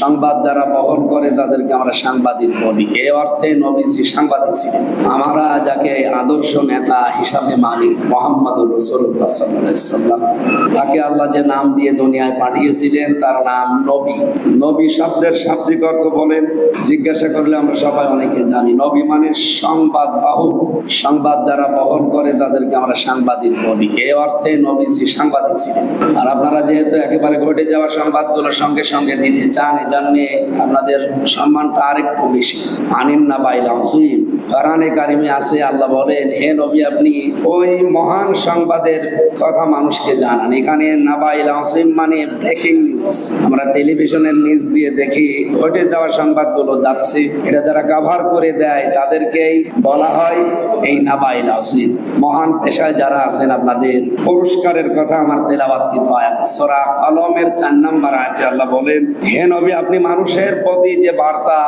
সংবাদ যারা বহন করে তাদেরকে আমরা সাংবাদিক বলি। এ অর্থে নবীজি সাংবাদিক ছিলেন। আমরা যাকে আদর্শ নেতা হিসাবে মানি, মোহাম্মদুর রসুল্লাহ সাল্লাম। তাকে আল্লাহ যে নাম দিয়ে দুনিয়ায় পাঠিয়েছিলেন, তার নাম নবী। নবী শব্দের শাব্দিক অর্থ বলেন, জিজ্ঞাসা করলে আমরা সবাই অনেকে জানি, নবী মানে সংবাদ বাহু। সংবাদ যারা বহন করে তাদেরকে আমরা সাংবাদিক বলি। এ অর্থে নবীজি সাংবাদিক ছিলেন। আর আপনারা যেহেতু একেবারে ঘটে যাওয়া সংবাদগুলো সঙ্গে সঙ্গে দিতে চান এজন্যে আপনাদের সম্মানটা আরেকটু বেশি। আনিন না বাইলা সুইন কোরআনে কারিমে আছে, আল্লাহ বলেন, হে নবী, আপনি ওই মহান সংবাদের কথা মানুষকে জানান। এখানে নাবাইল আসিম মানে ব্রেকিং নিউজ আমরা টেলিভিশনের নিউজ দিয়ে দেখি, ঘটে যাওয়া সংবাদগুলো যাচ্ছে। এটা যারা কাভার করে দেয়, তাদেরকেই বলা হয় এই নাবাইল আসিম মহান পেশায় যারা আছেন আপনাদের, পুরস্কারের কথা আমার তেলাবাদকৃত আয়াত, সরা কলমের চার নাম্বার আয়াতে আল্লাহ বলেন, হে নবী, আপনি মানুষের প্রতি যে বার্তা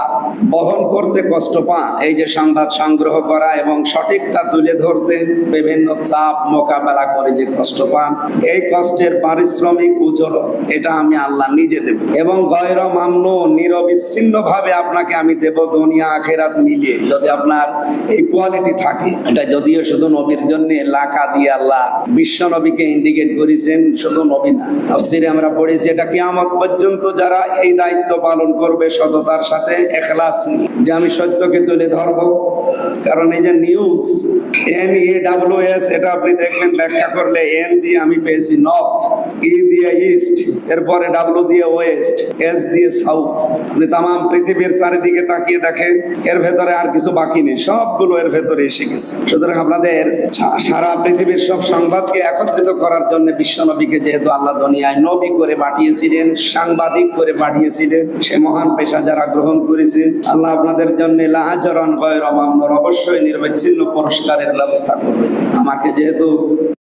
বহন করতে কষ্ট পান, এই যে সংবাদ সংগ্রহ করা এবং সঠিকটা তুলে ধরতে বিভিন্ন চাপ মোকাবেলা করে যে কষ্ট পান, এই কষ্টের পারিশ্রমিক উজরত এটা আমি আল্লাহ নিজে দেব। এবং গয়র মামন নিরবিচ্ছিন্ন ভাবে আপনাকে আমি দেব দুনিয়া আখেরাত মিলিয়ে, যদি আপনার এই কোয়ালিটি থাকে। এটা যদিও শুধু নবীর জন্য, লাকা দিয়ে আল্লাহ বিশ্ব নবীকে ইন্ডিকেট করেছেন, শুধু নবী না। তাফসিরে আমরা পড়েছি, এটা কিয়ামত পর্যন্ত যারা এই দায়িত্ব পালন করবে সততার সাথে, এখলাস নিয়ে। যে আমি সত্যকে তুলে ধরবো কারণ এই যে news N E W S এটা আপনি দেখবেন, ব্যাখ্যা করলে এন দিয়ে আমি পেয়েছি নর্থ ই দিয়ে ইস্ট এরপরে ডাব্লিউ দিয়ে ওয়েস্ট এস দিয়ে সাউথ আপনি তাম পৃথিবীর চারিদিকে তাকিয়ে দেখেন, এর ভেতরে আর কিছু বাকি নেই, সবগুলো এর ভেতরে এসে গেছে। সুতরাং আপনাদের সারা পৃথিবীর সব সংবাদকে একত্রিত করার জন্য বিশ্বনবীকে যেহেতু আল্লাহ দুনিয়ায় নবী করে পাঠিয়েছিলেন, সাংবাদিক করে পাঠিয়েছিলেন, সে মহান পেশা যারা গ্রহণ করেছে, আল্লাহ আপনাদের জন্য লাহাচরণ গয়ের অমাম্নর অবশ্যই নির্বিচ্ছিন্ন পুরস্কারের ব্যবস্থা করবে। আমাকে যেহেতু